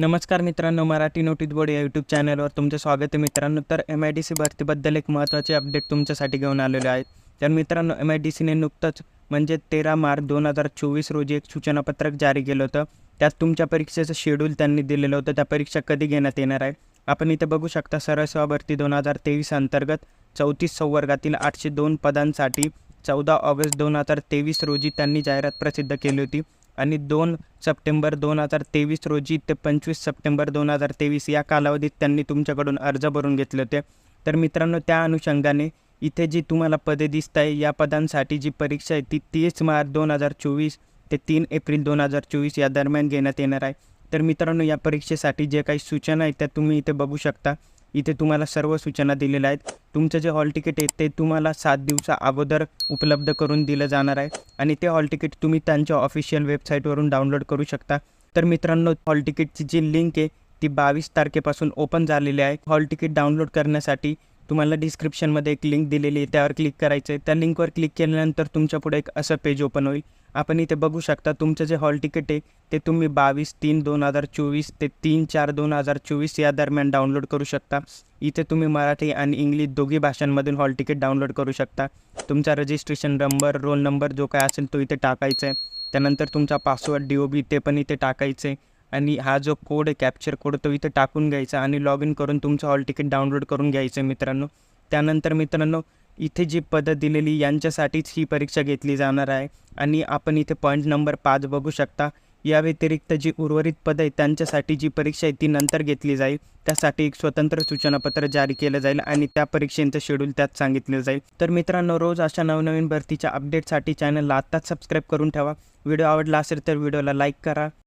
नमस्कार मित्रांनो Marathi notice board या यूट्यूब चॅनलवर तुमचं स्वागत आहे मित्रांनो. तर एम आय डी सी भरतीबद्दल एक महत्त्वाचे अपडेट तुमच्यासाठी घेऊन आलेले आहेत तर मित्रांनो एम आय डी सीने नुकतंच म्हणजे तेरा मार्च दोन हजार चोवीस रोजी एक सूचनापत्रक जारी केलं होतं. त्यात तुमच्या परीक्षेचं शेड्यूल त्यांनी दिलेलं होतं. त्या परीक्षा कधी घेण्यात येणार आहे? आपण इथे बघू शकता सरळ भरती दोन हजार तेवीस अंतर्गत चौतीस संवर्गातील आठशे दोन पदांसाठी चौदा ऑगस्ट दोन हजार तेवीस रोजी त्यांनी जाहिरात प्रसिद्ध केली होती. आणि दोन सप्टेंबर दोन हजार तेवीस रोजी ते पंचवीस सप्टेंबर दोन हजार तेवीस या कालावधीत त्यांनी तुमच्याकडून अर्ज भरून घेतले होते. तर मित्रांनो त्या अनुषंगाने इथे जी तुम्हाला पदे दिसत आहे या पदांसाठी जी परीक्षा आहे ती तीस मार्च दोन हजार चोवीस ते तीन एप्रिल दोन हजार चोवीस या दरम्यान घेण्यात येणार आहे. तर मित्रांनो या परीक्षेसाठी जे काही सूचना आहेत त्या तुम्ही इथे बघू शकता. इथे तुम्हाला सर्व सूचना दिलेल्या आहेत. तुमचं जे हॉल तिकीट आहे ते तुम्हाला सात दिवसा अगोदर उपलब्ध करून दिलं जाणार आहे. आणि ते हॉल तिकीट तुम्ही त्यांच्या ऑफिशियल वेबसाईटवरून डाउनलोड करू शकता. तर मित्रांनो हॉल तिकीटची जी लिंक आहे ती बावीस तारखेपासून ओपन झालेली आहे. हॉल तिकीट डाउनलोड करण्यासाठी तुम्हाला डिस्क्रिप्शनमध्ये एक लिंक दिलेली आहे त्यावर क्लिक करायचं आहे. त्या लिंकवर क्लिक केल्यानंतर तुमच्यापुढे एक असं पेज ओपन होईल. आपण इथे बघू शकता तुमचं जे हॉल तिकीट आहे ते तुम्ही बावीस तीन दोन हजार चोवीस ते तीन चार दोन हजार चोवीस या दरम्यान डाउनलोड करू शकता. इथे तुम्ही मराठी आणि इंग्लिश दोघी भाषांमधून हॉल तिकीट डाउनलोड करू शकता. तुमचा रजिस्ट्रेशन नंबर रोल नंबर जो काय असेल तो इथे टाकायचा आहे. त्यानंतर तुमचा पासवर्ड डी ओ बी ते पण इथे टाकायचं आहे. आणि हा जो कोड आहे कॅप्चर कोड तो इथे टाकून घ्यायचा आणि लॉग इन करून तुमचं हॉल तिकीट डाउनलोड करून घ्यायचं आहे मित्रांनो. त्यानंतर मित्रांनो इथे जी पदं दिलेली यांच्यासाठीच ही परीक्षा घेतली जाणार आहे. आणि आपण इथे पॉईंट नंबर पाच बघू शकता. या व्यतिरिक्त जी उर्वरित पदं आहेत त्यांच्यासाठी जी परीक्षा आहे ती नंतर घेतली जाईल. त्यासाठी एक स्वतंत्र सूचनापत्र जारी केलं जाईल आणि त्या परीक्षेचं शेड्यूल त्यात सांगितलं जाईल. तर मित्रांनो रोज अशा नवनवीन भरतीच्या अपडेटसाठी चॅनलला आत्ताच सबस्क्राईब करून ठेवा. व्हिडिओ आवडला असेल तर व्हिडिओला लाईक करा.